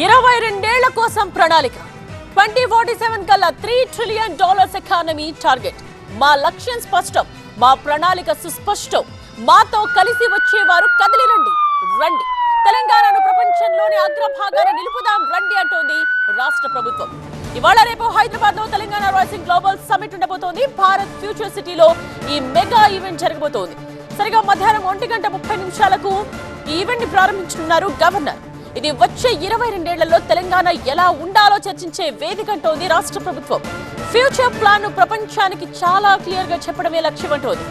ఇరవై రెండేళ్ళ కోసం ప్రణాళిక. ట్వంటీ ఫార్టీ సెవెన్ కల్లా three trillion dollars economy target. మా లక్ష్యం స్పష్టం మా ప్రణాళిక సుస్పష్టం. మాతో కలిసి వచ్చేవారు కదిలిరండి రండి. తెలంగాణను ప్రపంచంలోని అగ్రభాగాన నిలుపుదాం రండి అంటోంది రాష్ట్ర ప్రభుత్వం. ఇవాళ రేపు హైదరాబాద్లో తెలంగాణ రైసింగ్ గ్లోబల్ సమిట్ ఉండబోతోంది. భారత్ ఫ్యూచర్ సిటీలో ఈ మెగా ఈవెంట్ జరగబోతోంది. సరిగా మధ్యాహ్నం ఒంటి గంట ముప్పై నిమిషాలకు ఈ ఈవెంట్ని ప్రారంభించనున్నారు గవర్నర్. ఇది వచ్చే ఇరవై రెండేళ్ళలో తెలంగాణ ఎలా ఉండాలో చర్చించే వేదిక అంటోంది రాష్ట్ర ప్రభుత్వం. ఫ్యూచర్ ప్లాన్ ప్రపంచానికి చాలా క్లియర్గా చెప్పడమే లక్ష్యం అంటోంది.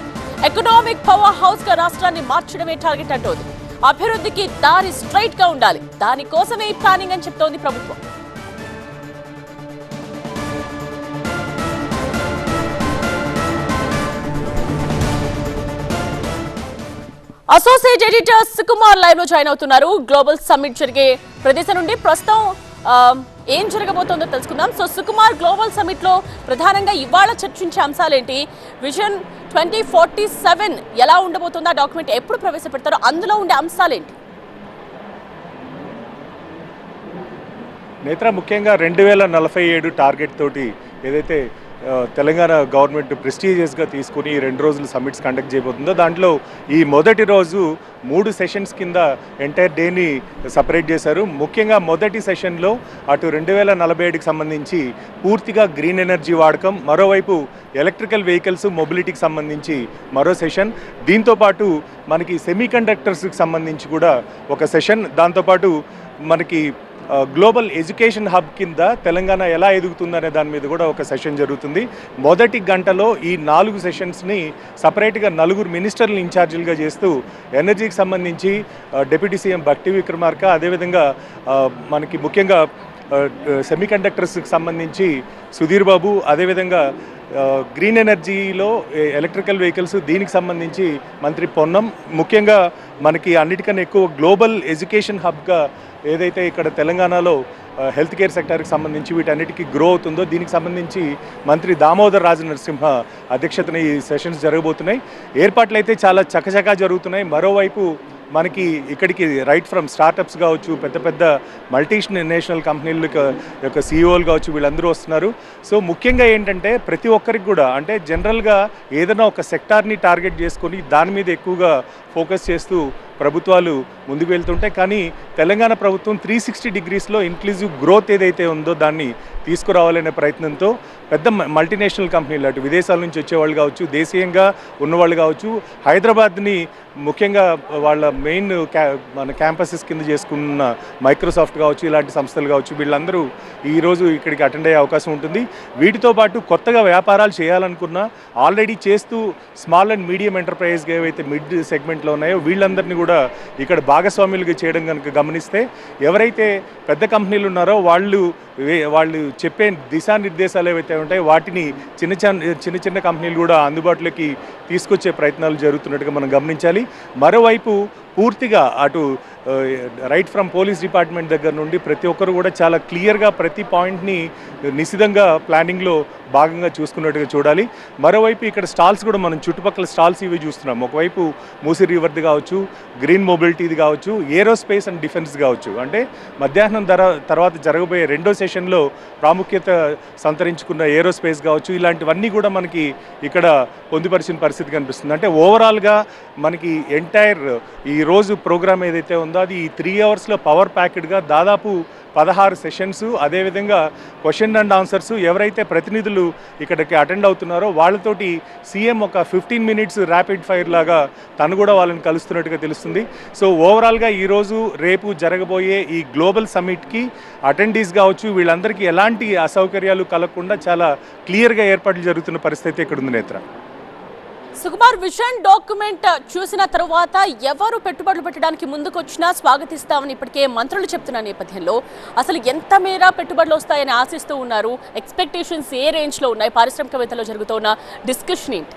ఎకనామిక్ పవర్ హౌస్గా రాష్ట్రాన్ని మార్చడమే టార్గెట్ అంటోంది. అభివృద్ధికి దారి స్ట్రైట్గా ఉండాలి. దానికోసమే ఈ ప్లానింగ్ అని చెప్తోంది ప్రభుత్వం. అసోసియేట్ ఎడిటర్ సుకుమార్ లైవ్లో జాయిన్ అవుతున్నారు. గ్లోబల్ సమ్మిట్ జరిగే ప్రదేశం నుండి ప్రస్తుతం ఏం జరగబోతోందో తెలుసుకుందాం. సో సుకుమార్ గ్లోబల్ సమ్మిట్లో ప్రధానంగా ఇవాళ చర్చించే అంశాలేంటి? విజన్ ట్వంటీ ఫార్టీ సెవెన్ ఎలా ఉండబోతుందో ఆ డాక్యుమెంట్ ఎప్పుడు ప్రవేశపెడతారో అందులో ఉండే అంశాలేంటి? నేత్ర ముఖ్యంగా రెండు వేల నలభై ఏడు టార్గెట్ తోటి ఏదైతే తెలంగాణ గవర్నమెంట్ ప్రెస్టీజియస్గా తీసుకుని ఈ రెండు రోజులు సమ్మిట్స్ కండక్ట్ చేయబోతుందో దాంట్లో ఈ మొదటి రోజు మూడు సెషన్స్ కింద ఎంటైర్ డేని సపరేట్ చేశారు. ముఖ్యంగా మొదటి సెషన్లో అటు రెండు వేల నలభై ఏడుకి సంబంధించి పూర్తిగా గ్రీన్ ఎనర్జీ వాడకం మరోవైపు ఎలక్ట్రికల్ వెహికల్స్ మొబిలిటీకి సంబంధించి మరో సెషన్. దీంతోపాటు మనకి సెమీ కండక్టర్స్కి సంబంధించి కూడా ఒక సెషన్. దాంతోపాటు మనకి గ్లోబల్ ఎడ్యుకేషన్ హబ్ కింద తెలంగాణ ఎలా ఎదుగుతుందనే దాని మీద కూడా ఒక సెషన్ జరుగుతుంది. మొదటి గంటలో ఈ నాలుగు సెషన్స్ని సపరేట్గా నలుగురు మినిస్టర్లు ఇన్ఛార్జీలుగా చేస్తూ ఎనర్జీకి సంబంధించి డిప్యూటీ సీఎం భక్తి విక్రమార్క అదేవిధంగా మనకి ముఖ్యంగా సెమీ కండక్టర్స్కి సంబంధించి సుధీర్ బాబు అదేవిధంగా గ్రీన్ ఎనర్జీలో ఎలక్ట్రికల్ వెహికల్స్ దీనికి సంబంధించి మంత్రి పొన్నం. ముఖ్యంగా మనకి అన్నిటికన్నా ఎక్కువ గ్లోబల్ ఎడ్యుకేషన్ హబ్గా ఏదైతే ఇక్కడ తెలంగాణలో హెల్త్ కేర్ సెక్టార్కి సంబంధించి వీటన్నిటికీ గ్రో అవుతుందో దీనికి సంబంధించి మంత్రి దామోదర్ రాజు నరసింహ అధ్యక్షతన ఈ సెషన్స్ జరగబోతున్నాయి. ఏర్పాట్లు అయితే చాలా చకచకా జరుగుతున్నాయి. మరోవైపు మనకి ఇక్కడికి రైట్ ఫ్రమ్ స్టార్టప్స్ కావచ్చు పెద్ద పెద్ద మల్టీ నేషనల్ కంపెనీలు యొక్క సీఈఓలు కావచ్చు వీళ్ళందరూ వస్తున్నారు. సో ముఖ్యంగా ఏంటంటే ప్రతి ఒక్కరికి కూడా అంటే జనరల్గా ఏదైనా ఒక సెక్టార్ని టార్గెట్ చేసుకొని దాని మీద ఎక్కువగా ఫోకస్ చేస్తూ ప్రభుత్వాలు ముందుకు వెళ్తుంటాయి. కానీ తెలంగాణ ప్రభుత్వం త్రీ సిక్స్టీ డిగ్రీస్లో ఇంక్లూజివ్ గ్రోత్ ఏదైతే ఉందో దాన్ని తీసుకురావాలనే ప్రయత్నంతో పెద్ద మల్టీనేషనల్ కంపెనీలు అటు విదేశాల నుంచి వచ్చేవాళ్ళు కావచ్చు దేశీయంగా ఉన్నవాళ్ళు కావచ్చు హైదరాబాద్ని ముఖ్యంగా వాళ్ళ మెయిన్ క్యా మన క్యాంపసెస్ కింద చేసుకున్న మైక్రోసాఫ్ట్ కావచ్చు ఇలాంటి సంస్థలు కావచ్చు వీళ్ళందరూ ఈరోజు ఇక్కడికి అటెండ్ అయ్యే అవకాశం ఉంటుంది. వీటితో పాటు కొత్తగా వ్యాపారాలు చేయాలనుకున్నా ఆల్రెడీ చేస్తూ స్మాల్ అండ్ మీడియం ఎంటర్ప్రైజ్గా ఏవైతే మిడ్ సెగ్మెంట్లో ఉన్నాయో వీళ్ళందరినీ కూడా ఇక్కడ భాగస్వాములుగా చేయడం కనుక గమనిస్తే ఎవరైతే పెద్ద కంపెనీలు ఉన్నారో వాళ్ళు వాళ్ళు చెప్పే దిశానిర్దేశాలు ఏవైతే ఉంటాయో వాటిని చిన్న చిన్న చిన్న చిన్న కంపెనీలు కూడా అందుబాటులోకి తీసుకొచ్చే ప్రయత్నాలు జరుగుతున్నట్టుగా మనం గమనించాలి. మరోవైపు పూర్తిగా అటు రైట్ ఫ్రమ్ పోలీస్ డిపార్ట్మెంట్ దగ్గర నుండి ప్రతి ఒక్కరు కూడా చాలా క్లియర్గా ప్రతి పాయింట్ని నిశితంగా ప్లానింగ్లో భాగంగా చూసుకున్నట్టుగా చూడాలి. మరోవైపు ఇక్కడ స్టాల్స్ కూడా మనం చుట్టుపక్కల స్టాల్స్ ఇవి చూస్తున్నాం. ఒకవైపు మూసి రివర్ది కావచ్చు గ్రీన్ మొబిలిటీది కావచ్చు ఏరోస్పేస్ అండ్ డిఫెన్స్ కావచ్చు. అంటే మధ్యాహ్నం ధర తర్వాత జరగబోయే రెండో సెషన్లో ప్రాముఖ్యత సంతరించుకున్న ఏరోస్పేస్ కావచ్చు ఇలాంటివన్నీ కూడా మనకి ఇక్కడ పొందుపరిచిన పరిస్థితి కనిపిస్తుంది. అంటే ఓవరాల్గా మనకి ఎంటైర్ ఈ రోజు ప్రోగ్రామ్ ఏదైతే ఉందో అది ఈ త్రీ అవర్స్లో పవర్ ప్యాకెడ్గా దాదాపు పదహారు సెషన్స్ అదేవిధంగా క్వశ్చన్ అండ్ ఆన్సర్స్ ఎవరైతే ప్రతినిధులు ఇక్కడికి అటెండ్ అవుతున్నారో వాళ్ళతోటి సీఎం ఒక ఫిఫ్టీన్ మినిట్స్ ర్యాపిడ్ ఫైర్ లాగా తను కూడా వాళ్ళని కలుస్తున్నట్టుగా తెలుస్తుంది. సో ఓవరాల్గా ఈరోజు రేపు జరగబోయే ఈ గ్లోబల్ సమ్మిట్కి అటెండీస్ కావచ్చు వీళ్ళందరికీ ఎలాంటి అసౌకర్యాలు కలగకుండా చాలా క్లియర్గా ఏర్పాట్లు జరుగుతున్న పరిస్థితి ఇక్కడ ఉంది నేత్ర? సుకుమార్ విషన్ డాక్యుమెంట్ చూసిన తర్వాత ఎవరు పెట్టుబడులు పెట్టడానికి ముందుకు వచ్చినా స్వాగతిస్తామని ఇప్పటికే మంత్రులు చెప్తున్న నేపథ్యంలో అసలు ఎంత మేర పెట్టుబడులు వస్తాయని ఆశిస్తూ ఉన్నారు? ఎక్స్పెక్టేషన్స్ ఏ రేంజ్లో ఉన్నాయి? పారిశ్రామికవేత్తలో జరుగుతున్న డిస్కషన్ ఏంటి?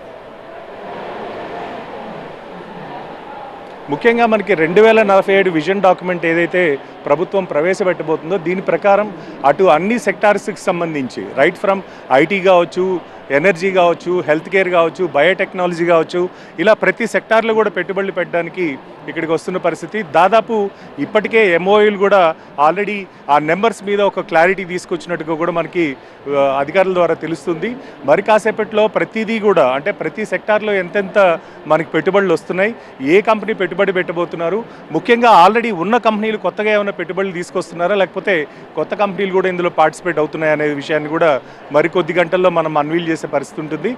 ముఖ్యంగా మనకి రెండు వేల నలభై ఏడు విజన్ డాక్యుమెంట్ ఏదైతే ప్రభుత్వం ప్రవేశపెట్టబోతుందో దీని ప్రకారం అటు అన్ని సెక్టార్స్కి సంబంధించి రైట్ ఫ్రమ్ ఐటీ కావచ్చు ఎనర్జీ కావచ్చు హెల్త్ కేర్ కావచ్చు బయోటెక్నాలజీ కావచ్చు ఇలా ప్రతి సెక్టార్లో కూడా పెట్టుబడులు పెట్టడానికి ఇక్కడికి వస్తున్న పరిస్థితి. దాదాపు ఇప్పటికే ఎంఓయూలు కూడా ఆల్రెడీ ఆ నెంబర్స్ మీద ఒక క్లారిటీ తీసుకొచ్చినట్టుగా కూడా మనకి అధికారుల ద్వారా తెలుస్తుంది. మరి కాసేపట్లో ప్రతిదీ కూడా అంటే ప్రతి సెక్టార్లో ఎంతెంత మనకి పెట్టుబడులు వస్తున్నాయి ఏ కంపెనీ పెట్టుబడి పెట్టబోతున్నారు ముఖ్యంగా ఆల్రెడీ ఉన్న కంపెనీలు కొత్తగా ఏమైనా పెట్టుబడులు తీసుకొస్తున్నారా లేకపోతే కొత్త కంపెనీలు కూడా ఇందులో పార్టిసిపేట్ అవుతున్నాయి అనే విషయాన్ని కూడా మరికొద్ది గంటల్లో మనం అన్వీల్ చేసే పరిస్థితి ఉంటుంది.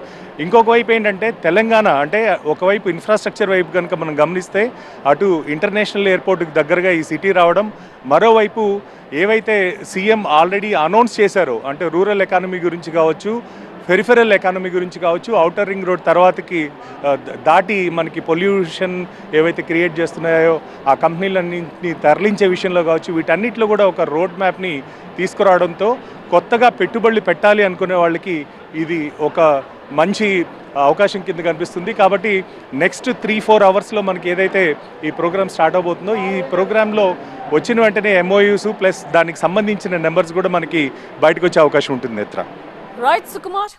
ఇంకొక వైపు ఏంటంటే తెలంగాణ అంటే ఒకవైపు ఇన్ఫ్రాస్ట్రక్చర్ వైపు కనుక మనం గమనిస్తే అటు ఇంటర్నేషనల్ ఎయిర్పోర్ట్కి దగ్గరగా ఈ సిటీ రావడం మరోవైపు ఏవైతే సీఎం ఆల్రెడీ అనౌన్స్ చేశారో అంటే రూరల్ ఎకానమీ గురించి కావచ్చు పెరిఫెరల్ ఎకానమీ గురించి కావచ్చు అవుటర్ రింగ్ రోడ్ తర్వాతకి దాటి మనకి పొల్యూషన్ ఏవైతే క్రియేట్ చేస్తున్నాయో ఆ కంపెనీలన్నింటినీ తరలించే విషయంలో కావచ్చు వీటన్నిటిలో కూడా ఒక రోడ్ మ్యాప్ని తీసుకురావడంతో కొత్తగా పెట్టుబడులు పెట్టాలి అనుకునే వాళ్ళకి ఇది ఒక మంచి అవకాశం కింద కనిపిస్తుంది. కాబట్టి నెక్స్ట్ త్రీ ఫోర్ అవర్స్లో మనకి ఏదైతే ఈ ప్రోగ్రామ్ స్టార్ట్ అవబోతుందో ఈ ప్రోగ్రాంలో వచ్చిన వెంటనే ఎంఓయూస్ ప్లస్ దానికి సంబంధించిన నెంబర్స్ కూడా మనకి బయటకు వచ్చే అవకాశం ఉంటుంది నేత్ర. రైట్ సుకుమార్